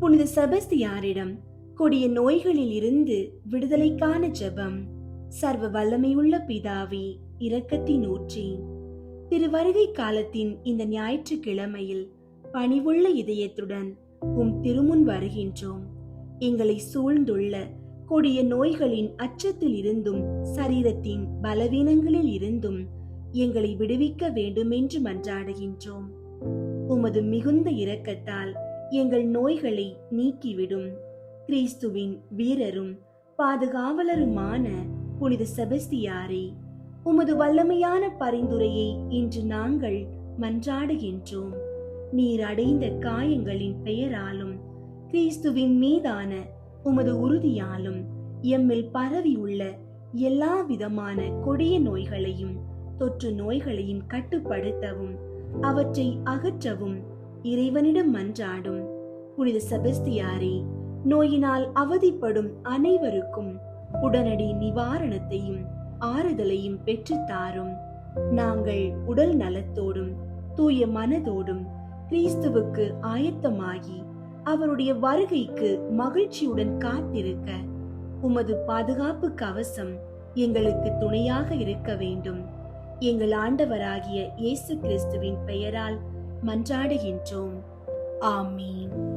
புனித செபஸ்தியாரிடம் கொடிய நோய்களில் இருந்து விடுதலைக்கான ஜெபம். சர்வ வல்லமையுள்ள பிதாவி இரக்கத்தின் ஊற்றி. திருவருகை காலத்தின் இந்த ஞாயிற்றுக்கிழமையில் பணிவுள்ள இதயத்துடன் உம் திருமுன் வருகின்றோம். எங்களை சூழ்ந்துள்ள கொடிய நோய்களின் அச்சத்தில் இருந்தும் சரீரத்தின் பலவீனங்களில் இருந்தும் எங்களை விடுவிக்க வேண்டுமென்று மன்றாடுகின்றோம். உமது மிகுந்த இரக்கத்தால் எங்கள் நோய்களை நீக்கிவிடும். கிறிஸ்துவின் வீரரும் பாதுகாவலருமான புனித செபஸ்தியாரே உமது வல்லமையான பரிந்துரையை இன்று நாங்கள் மன்றாடுகின்றோம். நீர் அடைந்த காயங்களின் பெயராலும் கிறிஸ்துவின் மீதான உமது உறுதியாலும் எம்மில் பரவியுள்ள எல்லா விதமான கொடிய நோய்களையும் தொற்று நோய்களையும் கட்டுப்படுத்தவும் அவற்றை அகற்றவும் இறைவனிடம் மன்றாடும். புனித செபஸ்தியாரே நோயினால் அவதிப்படும் அனைவருக்கும் உடனடி நிவாரணத்தையும் ஆறுதலையும் பெற்றுத்தாரும் நாங்கள் உடல் நலத்தோடும் தூய மனதோடும் கிறிஸ்துவுக்கு ஆயத்தமாகி அவருடைய வருகைக்கு மகிழ்ச்சியுடன் காத்திருக்க உமது பாதுகாப்பு கவசம் எங்களுக்கு துணையாக இருக்க வேண்டும். எங்கள் ஆண்டவராகிய இயேசு கிறிஸ்துவின் பெயரால் மன்றாடுகின்றோம். ஆமீன்.